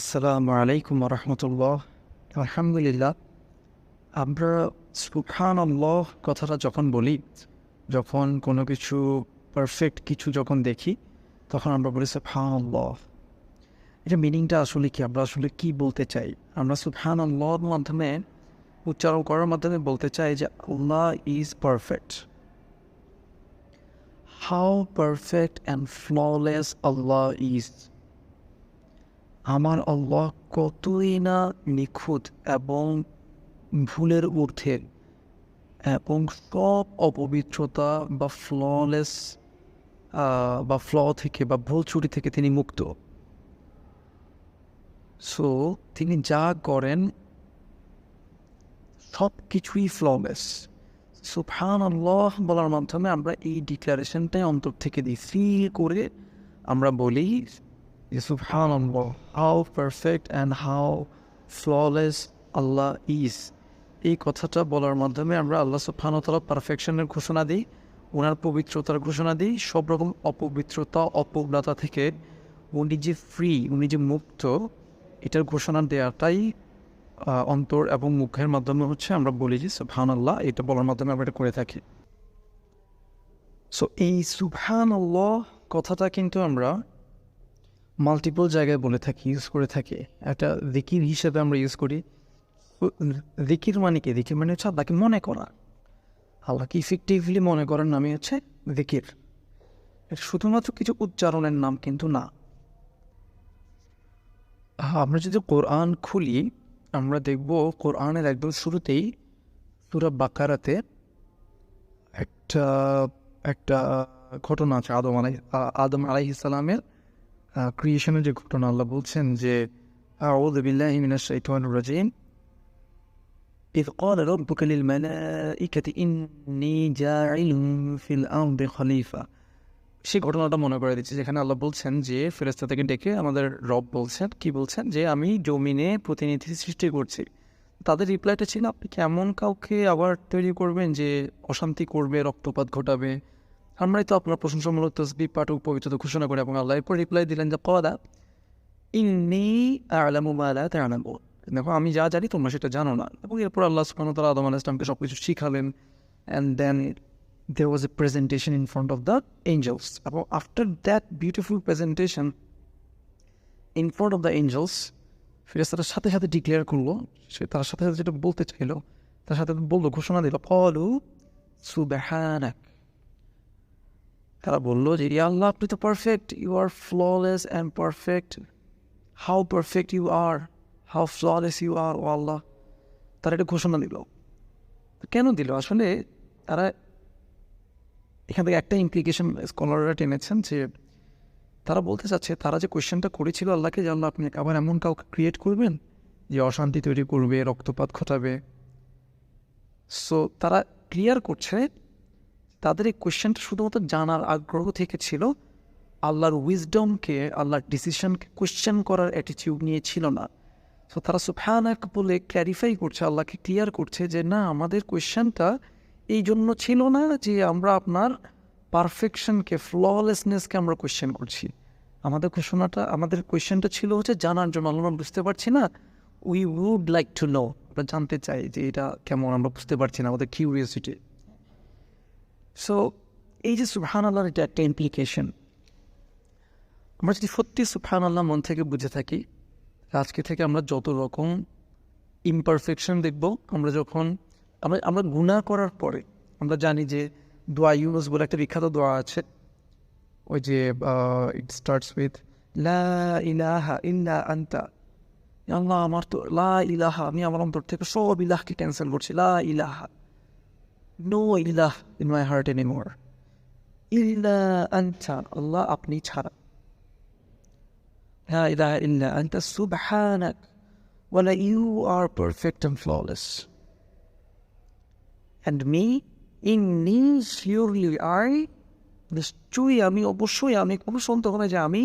আসসালামু আলাইকুম রহমতুল্লাহ আলহামদুলিল্লাহ আমরা সুখান আল্লাহ কথাটা যখন বলি, যখন কোনো কিছু পারফেক্ট কিছু যখন দেখি, তখন আমরা বলি সুফহান আল্লাহ এটা মিনিংটা আসলে কি? আমরা আসলে কি বলতে চাই? আমরা সুফহান আল্লাহর মাধ্যমে, উচ্চারণ করার মাধ্যমে বলতে চাই যে Allah is perfect how perfect and flawless Allah is আমার আল্লাহ কতই না নিখুঁত এবং ভুলের ঊর্ধ্বে এবং সব অপবিত্রতা বা ফ্ললেস বা ফ্ল থেকে বা ভুল ছুটি থেকে তিনি মুক্ত। সো তিনি যা করেন সব কিছুই ফ্ললেস সুফহান আল্লাহ বলার মাধ্যমে আমরা এই ডিক্লারেশনটাই অন্তর থেকে দিই। ফিল করে আমরা বলি Subhanallah, how perfect and how flawless Allah is. এই কথাটা বলার মাধ্যমে আমরা আল্লাহ সুবহানতালা পারফেকশনের ঘোষণা দিই ওনার পবিত্রতার ঘোষণা দিই সব রকম অপবিত্রতা অপগ্নতা থেকে উনি যে ফ্রি উনি যে মুক্ত এটার ঘোষণা দেওয়াটাই অন্তর এবং মুখের মাধ্যমে হচ্ছে আমরা বলি যে সুবহান আল্লাহ এটা বলার মাধ্যমে আমরা এটা করে থাকি সো এই সুবহান আল্লাহ কথাটা কিন্তু আমরা মাল্টিপল জায়গায় বলে থাকি ইউজ করে থাকি। একটা দিকির হিসেবে আমরা ইউজ করি। দিকির মানে কি? দিকির মানে হচ্ছে আল্লাহকে মনে করা। আল্লাহকে ইফেক্টিভলি মনে করার নামই হচ্ছে দিকির শুধুমাত্র কিছু উচ্চারণের নাম কিন্তু না। আমরা যদি কোরআন খুলি, আমরা দেখব কোরআনের একদম শুরুতেই সুরা বাকারাতে একটা একটা ঘটনা আছে আদম আলাই আদম আলাই ইসলামের ক্রিয়েশনের যে ঘটনা আল্লাহ বলছেন যে أعوذ بالله من الشيطان الرجيم إذ قال ربك للملائكة إني جاعل في الأرض خليفة সেই ঘটনাটা মনে করে দিচ্ছি যেখানে আল্লাহ বলছেন যে ফেরেস্তা থেকে ডেকে আমাদের রব বলছেন কি বলছেন যে আমি জমিনে প্রতিনিধি সৃষ্টি করছি তাদের রিপ্লাইটা ছিল আপনি কেমন কাউকে আবার তৈরি করবেন যে অশান্তি করবে রক্তপাত ঘটাবে আমরাই তো আপনার প্রশংসামূলক তসবি পাঠ ও ঘোষণা করি এবং আল্লাহ এরপর রিপ্লাই দিলেন যে কদা ইন্নি দেখো, আমি যা জানি তোমরা সেটা জানো না। এবং এরপর আল্লাহ ওয়া তাআলা আদম আলাইহিস সালামকে সব কিছু শিখালেন। And then there was a presentation in front of the angels. এবং after that beautiful presentation in front of the angels ফেরেস্তারা সাথে সাথে ডিক্লেয়ার করল। সে তার সাথে সাথে যেটা বলতে চাইলো, তার সাথে বলল, ঘোষণা দিল ফলু সুবাহানাক তারা বলল যে ইয়া আল্লাহ, আপনি তো perfect you are flawless and perfect how perfect you are how flawless you are O Allah. তারা এটা ঘোষণা দিল। কেন দিল? আসলে তারা এখান থেকে একটা ইমপ্লিকেশন স্কলাররা টেনেছেন যে, তারা বলতে চাচ্ছে, তারা যে কোয়েশ্চেনটা করেছিল আল্লাহকে, যে আল্লাহ, আপনি আবার এমন কাউকে ক্রিয়েট করবেন যে অশান্তি তৈরি করবে, রক্তপাত ঘটাবে। সো তারা ক্লিয়ার করছে তাদের এই কোয়েশ্চেনটা শুধুমাত্র জানার আগ্রহ থেকে ছিল, আল্লাহর উইজডমকে আল্লাহর ডিসিশনকে কোয়েশ্চেন করার অ্যাটিটিউড নিয়ে ছিল না। সো তারা সুফানাক বলে ক্ল্যারিফাই করছে, আল্লাহকে ক্লিয়ার করছে যে না, আমাদের কোয়েশ্চেনটা এই জন্য ছিল না যে আমরা আপনার পারফেকশনকে ফ্ললেসনেসকে আমরা কোয়েশ্চেন করছি। আমাদের ঘোষণাটা, আমাদের কোয়েশ্চেনটা ছিল হচ্ছে জানার জন্য। আমরা বুঝতে পারছি না we would like to know আমরা জানতে চাই যে এটা কেমন, আমরা বুঝতে পারছি না, আমাদের কিউরিয়াসিটি সো এই যে সুবহান আল্লাহর এটা একটা ইমপ্লিকেশন আমরা যদি সত্যি সুবহান আল্লাহ মন থেকে বুঝে থাকি, আজকে থেকে আমরা যত রকম ইমপারফেকশন দেখব, আমরা যখন, আমরা আমরা গুণা করার পরে আমরা জানি যে দোয়া ইউনুস বলে একটা বিখ্যাত দোয়া আছে। ওই যে ইট স্টার্টস উইথ লা ইলাহা আন্তা। আল্লাহ, আমার তো লা ইলাহা, আমি আমার অন্তর থেকে সব ইলাহকে ক্যান্সেল করছি। লা ইলাহা। নো ইলাহ ইন মাই হার্ট এনিমোর ইল্লা আন্তা আল্লাহ আপনি ছাড়া লা ইলাহা ইল্লা আন্তা সুবহানাক ওয়ালা you are perfect and flawless and me ইন্নি শিওরলি আই নিশ্চয়ই আমি অবশ্যই আমি কোনো সন্দেহ হবে যে আমি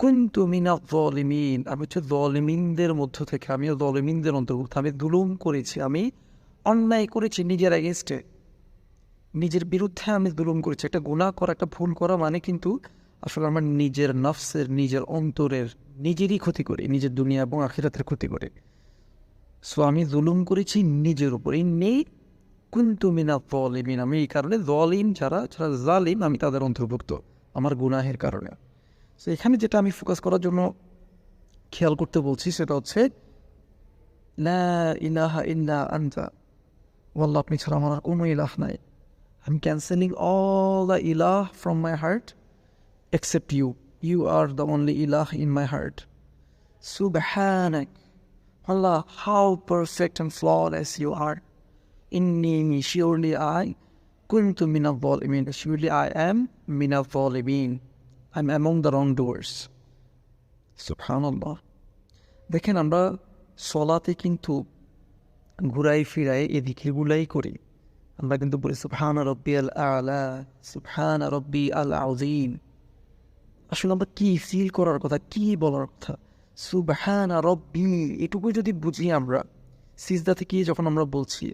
কিন্তু মিনা জলিমিন আমি হচ্ছে জলিমিনদের মধ্য থেকে আমি জলিমিনদের অন্তর্ভুক্ত আমি দুলুম করেছি আমি অন্যায় করেছি নিজের এগেনস্টে নিজের বিরুদ্ধে আমি জুলুম করেছি। একটা গুণা করা, একটা ভুল করা মানে কিন্তু আসলে আমার নিজের নফসের, নিজের অন্তরের নিজেরই ক্ষতি করি, নিজের দুনিয়া এবং আখিরাতের ক্ষতি করে। সো আমি জুলুম করেছি নিজের উপর। এই নেই, কিন্তু মিনা জলিমিন আমি এই কারণে জলিম যারা যারা জালিম, আমি তাদের অন্তর্ভুক্ত আমার গুনাহের কারণে। সো এখানে যেটা আমি ফোকাস করার জন্য খেয়াল করতে বলছি সেটা হচ্ছে, লা ইলাহা ইল্লা আনতা ওয়াল্লাহ আপনি ছাড়া আমার আর কোনো ইলাহ নাই I am cancelling all the ইলাহ from my heart except you. You are the only ilah in my heart. Subhanak. Allah, how perfect and flawless you are. Inni, surely I, kuntu min al-zalimin. Surely I am min al-zalimin. I'm among the wrongdoers. Subhanallah. দেখেন আমরা সলাতে কিন্তু ঘুরাই ফিরাই এদিকেগুলাই করি। আমরা কিন্তু বলি সুবহান রব্বি আল আলা সুবহান রব্বি আল আউজিম আসলে আমরা কি ফিল করার কথা, কি বলার কথা? সুবহানা রব্বি এটুকু যদি বুঝি আমরা, সিজদা থেকে যখন আমরা বলছি,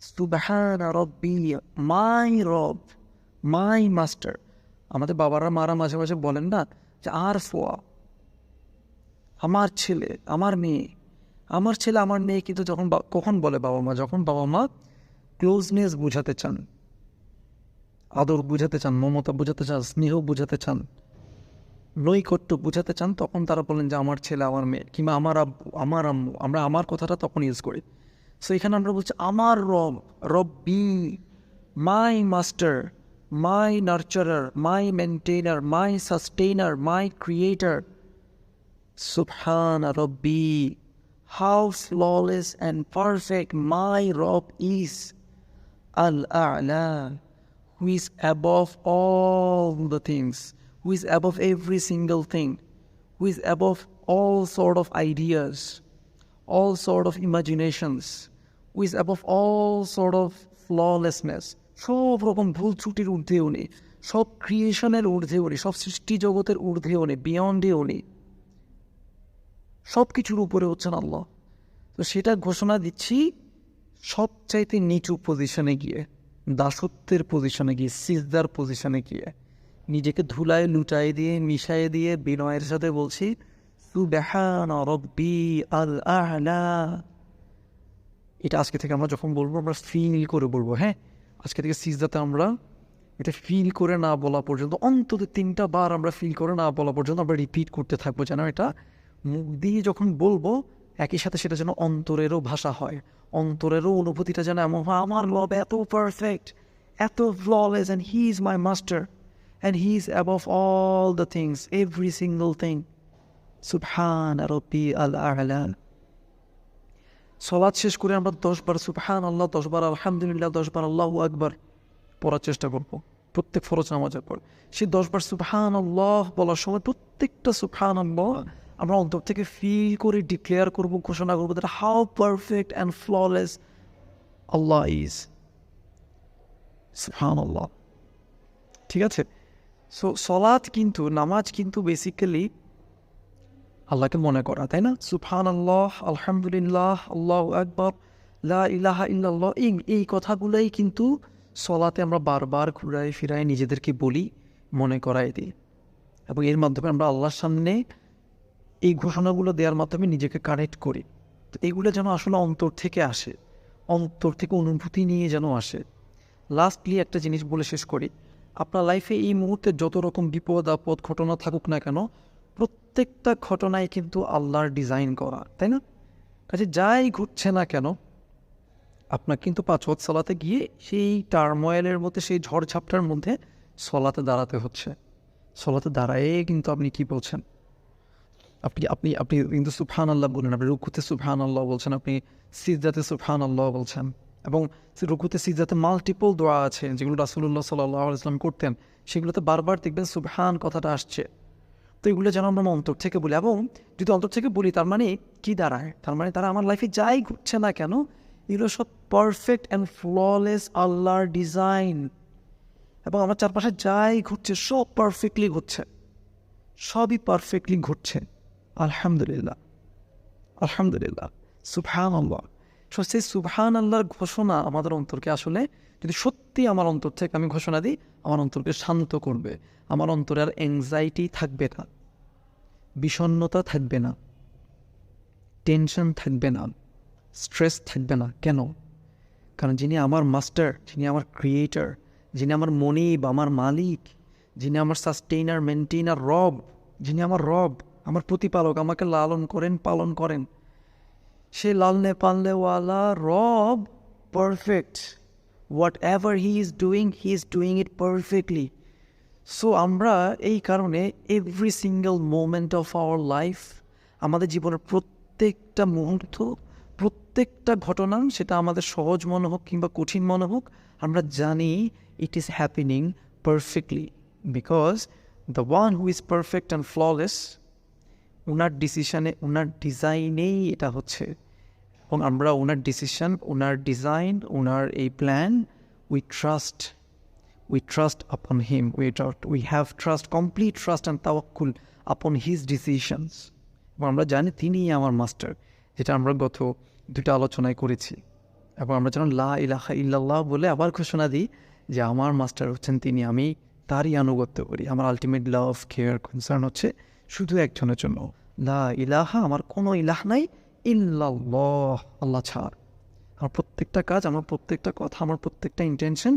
সুবহানা রব্বি, মাই রব, মাই মাস্টার। আমাদের বাবারা, মারা মাঝে মাঝে বলেন না যে, আর ফোয়া, আমার ছেলে, আমার মেয়ে। আমার ছেলে আমার মেয়ে কিন্তু যখন কখন বলে বাবা মা? যখন বাবা মা ক্লোজনেস বুঝাতে চান আদর বুঝাতে চান মমতা বুঝাতে চান স্নেহ বুঝাতে চান নৈকট্য বুঝাতে চান তখন তারা বলেন যে আমার ছেলে আমার মেয়ে কিংবা আমার আব্বু আমার আম্মু আমরা আমার কথাটা তখন ইউজ করি। সো এখানে আমরা বলছি আমার রব রব্বি my master my nurturer my maintainer my sustainer my creator Subhana Rabbi, how flawless and perfect my Rob is. Al A'la, who is above all the things, who is above every single thing, who is above all sort of ideas, all sort of imaginations, who is above all sort of flawlessness. সব রকম ভুল ত্রুটির ঊর্ধ্বে উনি সব ক্রিয়েশনের ঊর্ধ্বে উনি সব সৃষ্টি জগতের ঊর্ধ্বে উনি বিয়ন্ডে উনি সব কিছুর উপরে হচ্ছেন আল্লাহ। তো সেটা ঘোষণা দিচ্ছি, সবচাইতে নিচু পজিশনে গিয়ে, দাসত্বের পজিশনে গিয়ে, সিজদার পজিশনে গিয়ে, নিজেকে ধুলায় লুটাই দিয়ে মিশাই দিয়ে, বিনয়ের সাথে বলছি এটা আজকে থেকে আমরা যখন বলব, আমরা ফিল করে বলব হ্যাঁ? আজকে থেকে সিজদাতে আমরা এটা ফিল করে না বলা পর্যন্ত, অন্তত তিনটা বার আমরা ফিল করে না বলা পর্যন্ত আমরা রিপিট করতে থাকব, যেন এটা মুখ দিয়ে যখন বলব, একই সাথে সেটা যেন অন্তরেরও ভাষা হয়। অন্তরেরও অনুভূতিটা যেন এমন হয়, আমার লব এত পারফেক্ট এত flawless and he is my master and he is above all the things every single thing সুবহান রব্বি আল আলা। সলাদ শেষ করে আমরা দশবার সুবহান আল্লাহ দশবার আলহামদুলিল্লাহ দশবার আল্লাহ আকবার পড়ার চেষ্টা করব, প্রত্যেক ফরজ নামাজের পর। সেই দশবার সুবহান আল্লাহ বলার সময় প্রত্যেকটা সুবহান আল্লাহ আমরা অন্তর থেকে ফিল করে ডিক্লেয়ার করব, ঘোষণা করব that how perfect and flawless Allah is সুবহান আল্লাহ ঠিক আছে? সো সলাৎ কিন্তু, নামাজ কিন্তু বেসিক্যালি আল্লাহকে মনে করা, তাই না? সুফহান আল্লাহ আলহামদুলিল্লাহ আল্লাহ আকবর লা ইলাহা ইল্লাল্লাহ এই এই কথাগুলোই কিন্তু সলাতে আমরা বারবার ঘুরাই ফিরাই নিজেদেরকে বলি, মনে করাই দিই। এবং এর মাধ্যমে আমরা আল্লাহর সামনে এই ঘোষণাগুলো দেওয়ার মাধ্যমে নিজেকে কানেক্ট করি। তো এগুলো যেন আসলে অন্তর থেকে আসে, অন্তর থেকে অনুভূতি নিয়ে যেন আসে। লাস্টলি একটা জিনিস বলে শেষ করি। আপনার লাইফে এই মুহূর্তে যত রকম বিপদ, আপদ, ঘটনা থাকুক না কেন, প্রত্যেকটা ঘটনায় কিন্তু আল্লাহর ডিজাইন করা, তাই না? কাজে যাই ঘটছে না কেন আপনার কিন্তু পাঁচ ওয়াক্ত সলাতে গিয়ে সেই টার্ময়েলের মধ্যে, সেই ঝড়ঝাপটার মধ্যে সলাতে দাঁড়াতে হচ্ছে। সলাতে দাঁড়ায়ে কিন্তু আপনি কি বলছেন? আপনি আপনি আপনি কিন্তু সুফহান আল্লাহ বলেন, আপনি রুকুতে সুফহান আল্লাহ বলছেন, আপনি সিজদাতে সুফহান আল্লাহ বলছেন। এবং রুকুতে সিজদাতে মাল্টিপল দোয়া আছে, যেগুলো রাসুল্লাহ সাল্লাহ ইসলাম করতেন, সেগুলোতে বারবার দেখবেন সুবহান কথাটা আসছে। তো এগুলো যেন আমরা অন্তর থেকে বলি, এবং যদি অন্তর থেকে বলি, তার মানে কি দাঁড়ায়? তার মানে তারা আমার লাইফে যাই ঘুরছে না কেন, এগুলো সব পারফেক্ট অ্যান্ড ফ্ললেস আল্লাহর ডিজাইন এবং আমার চারপাশে যাই ঘুরছে, সব পারফেক্টলি ঘুরছে। সবই পারফেক্টলি ঘটছে আলহামদুলিল্লাহ। আলহামদুলিল্লাহ। সুফহান আল্লাহ সো সেই সুবহান আল্লাহর ঘোষণা আমাদের অন্তরকে আসলে যদি সত্যি আমার অন্তর থেকে আমি ঘোষণা দিই, আমার অন্তরকে শান্ত করবে। আমার অন্তরে আর অ্যাংজাইটি থাকবে না। বিষণ্ণতা থাকবে না। টেনশন থাকবে না। স্ট্রেস থাকবে না। কেন? কারণ যিনি আমার মাস্টার যিনি আমার ক্রিয়েটার যিনি আমার মনিব, আমার মালিক, যিনি আমার সাস্টেইনার মেনটেইনার রব, যিনি আমার রব আমার প্রতিপালক আমাকে লালন করেন, পালন করেন। সে লালনে পালনেওয়ালা রব perfect whatever he is doing he is doing it perfectly so আমরা এই কারণে every single moment of our life আমাদের জীবনের প্রত্যেকটা মুহূর্ত, প্রত্যেকটা ঘটনা, সেটা আমাদের সহজ মনে হোক কিংবা কঠিন মনে হোক, আমরা জানি it is happening perfectly because the one who is perfect and flawless ওনার ডিসিশানে ওনার ডিজাইনেই এটা হচ্ছে। এবং আমরা ওনার ডিসিশন ওনার ডিজাইন ওনার এই plan we trust we trust upon him. We, trust, we have trust complete trust and tawakkul upon his decisions. এবং আমরা জানি তিনিই আমার মাস্টার যেটা আমরা গত দুটো আলোচনায় করেছি। এবং আমরা যেন লা ইলাহা ইল্লাল্লাহ বলে আবার ঘোষণা দিই যে আমার মাস্টার হচ্ছেন তিনি। আমি তারই আনুগত্য করি। আমার আলটিমেট লাভ কেয়ার কনসার্ন হচ্ছে শুধু একজনের জন্য। লা ইলাহা, আমার কোনো ইলাহ নাই ইল্লাল্লাহ, আল্লাহ ছাড়। আমার প্রত্যেকটা কাজ, আমার প্রত্যেকটা কথা, আমার প্রত্যেকটা ইন্টেনশন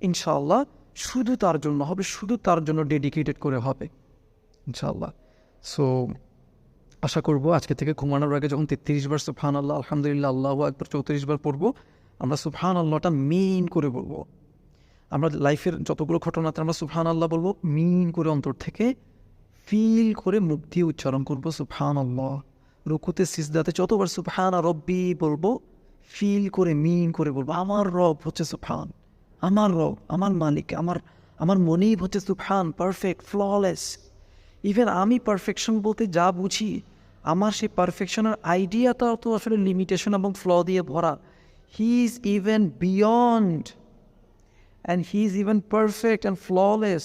ইনশাআল্লাহ শুধু তার জন্য হবে, শুধু তার জন্য ডেডিকেটেড করে হবে, ইনশাআল্লাহ। সো আশা করব আজকে থেকে ঘুমানোর আগে যখন তেত্রিশ বার সুফহান আল্লাহ আলহামদুলিল্লাহ, আল্লাহ একবার চৌত্রিশ বার পড়ব, আমরা সুফহান আল্লাহটা মেইন করে বলব। আমরা লাইফের যতগুলো ঘটনাতে আমরা সুফহান আল্লাহ বলব মেইন করে অন্তর থেকে ফিল করে মুখ দিয়ে উচ্চারণ করব সুফহান আল্লাহ রুকুতে সিজদাতে যতবার সুফহান রব্বি বলব, ফিল করে, মিন করে বলব, আমার রব হচ্ছে সুফহান আমার রব, আমার মালিক, আমার আমার মনেই হচ্ছে সুফহান পারফেক্ট ফ্ললেস ইভেন আমি পারফেকশন বলতে যা বুঝি, আমার সেই পারফেকশনের আইডিয়াটাও তো আসলে লিমিটেশন এবং ফ্ল দিয়ে ভরা। He is even beyond and he is even perfect and flawless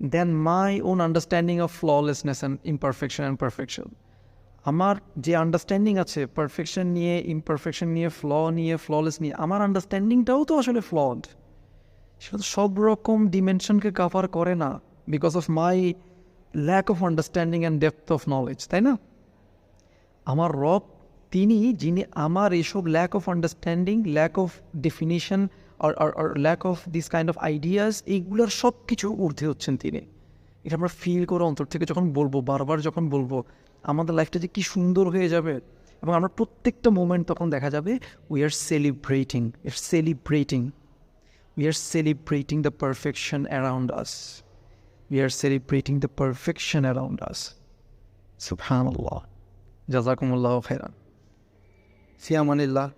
then my own understanding of flawlessness and imperfection and perfection আমার যে আন্ডারস্ট্যান্ডিং আছে পারফেকশন নিয়ে ইমপারফেকশন নিয়ে ফ্ল নিয়ে ফ্ললেস নিয়ে, আমার আন্ডারস্ট্যান্ডিংটাও তো আসলে ফ্লড সেটা তো সব রকম ডিমেনশনকে কাভার করে না because of my lack of understanding and depth of knowledge তাই না? আমার রব, তিনি যিনি আমার এইসব lack of understanding lack of definition R R lack of this kind of ideas এইগুলোর সব কিছু ঊর্ধ্বে হচ্ছেন তিনি এটা আমরা ফিল করে অন্তর থেকে যখন বলব, বারবার যখন বলব, আমাদের লাইফটা যে কী সুন্দর হয়ে যাবে, এবং আমরা প্রত্যেকটা মোমেন্ট তখন দেখা যাবে we are celebrating it celebrating we are celebrating the perfection around us we are celebrating the perfection around us. Subhanallah. Jazakumullah khairan. Fi amanillah.